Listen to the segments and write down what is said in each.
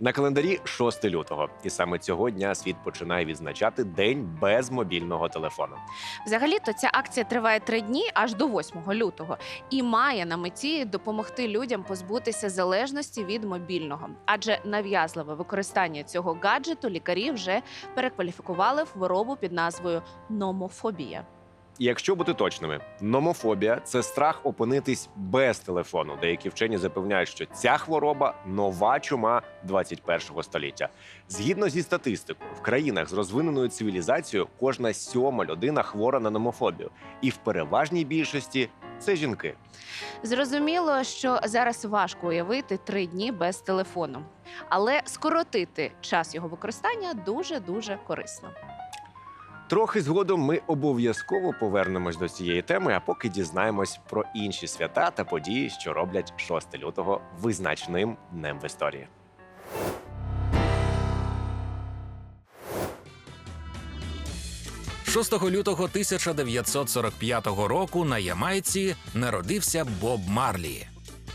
На календарі 6 лютого, і саме цього дня світ починає відзначати день без мобільного телефону. Взагалі-то ця акція триває три дні аж до 8 лютого і має на меті допомогти людям позбутися залежності від мобільного, адже нав'язливе використання цього гаджету лікарі вже перекваліфікували хворобу під назвою номофобія. Якщо бути точними, номофобія це страх опинитись без телефону. Деякі вчені запевняють, що ця хвороба нова чума 21-го століття. Згідно зі статистикою, в країнах з розвиненою цивілізацією кожна сьома людина хвора на номофобію, і в переважній більшості це жінки. Зрозуміло, що зараз важко уявити три дні без телефону, але скоротити час його використання дуже дуже корисно. Трохи згодом ми обов'язково повернемось до цієї теми, а поки дізнаємось про інші свята та події, що роблять 6 лютого визначним днем в історії. – 6 лютого 1945 року на Ямайці народився Боб Марлі,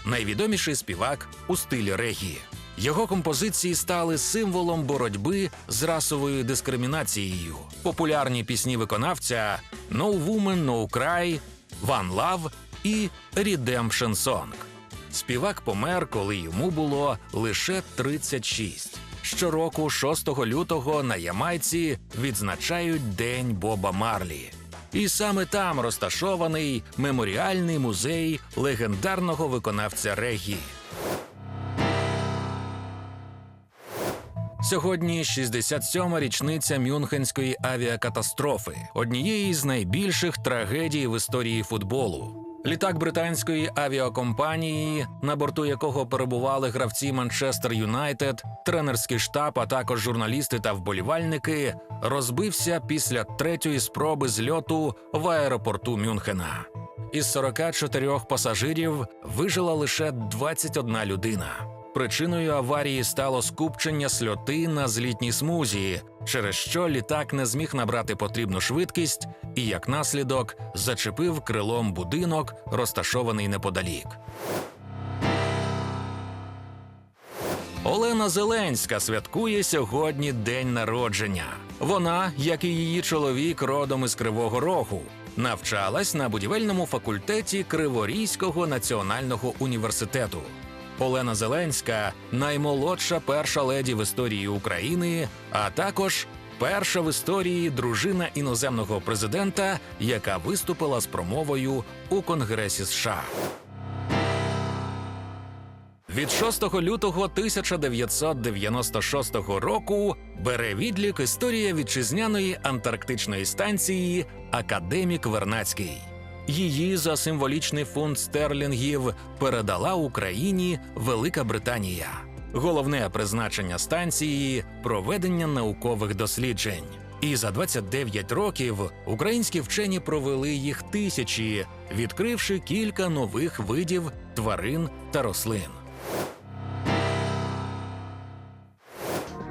найвідоміший співак у стилі регі. Його композиції стали символом боротьби з расовою дискримінацією. Популярні пісні виконавця «No Woman, No Cry», «One Love» і «Redemption Song». Співак помер, коли йому було лише 36. Щороку, 6 лютого, на Ямайці відзначають День Боба Марлі. І саме там розташований меморіальний музей легендарного виконавця регі. Сьогодні 67-ма річниця Мюнхенської авіакатастрофи, однієї з найбільших трагедій в історії футболу. Літак британської авіакомпанії, на борту якого перебували гравці Манчестер Юнайтед, тренерський штаб, а також журналісти та вболівальники, розбився після третьої спроби зльоту в аеропорту Мюнхена. Із 44 пасажирів вижила лише 21 людина. Причиною аварії стало скупчення сльоти на злітній смузі, через що літак не зміг набрати потрібну швидкість і, як наслідок, зачепив крилом будинок, розташований неподалік. Олена Зеленська святкує сьогодні день народження. Вона, як і її чоловік, родом із Кривого Рогу, навчалась на будівельному факультеті Криворізького національного університету. Олена Зеленська наймолодша перша леді в історії України, а також перша в історії дружина іноземного президента, яка виступила з промовою у Конгресі США. Від 6 лютого 1996 року бере відлік історія вітчизняної антарктичної станції Академік Вернацький. Її за символічний фонд стерлінгів передала Україні Велика Британія. Головне призначення станції проведення наукових досліджень. І за 29 років українські вчені провели їх тисячі, відкривши кілька нових видів тварин та рослин.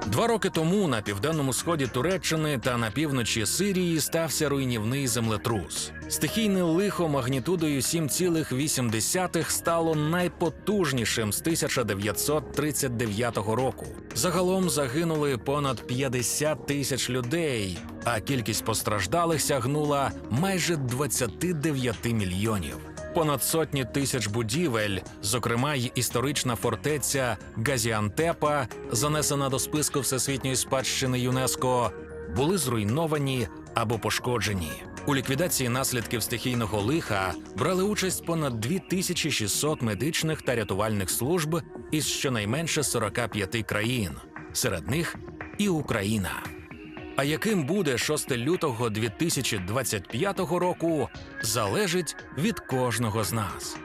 Два роки тому на південному сході Туреччини та на півночі Сирії стався руйнівний землетрус. Стихійне лихо магнітудою 7,8 стало найпотужнішим з 1939 року. Загалом загинули понад 50 тисяч людей, а кількість постраждалих сягнула майже 29 мільйонів. Понад сотні тисяч будівель, зокрема й історична фортеця Газіантепа, занесена до списку всесвітньої спадщини ЮНЕСКО, були зруйновані або пошкоджені. У ліквідації наслідків стихійного лиха брали участь понад 2600 медичних та рятувальних служб із щонайменше 45 країн, серед них і Україна. А яким буде 6 лютого 2025 року, залежить від кожного з нас.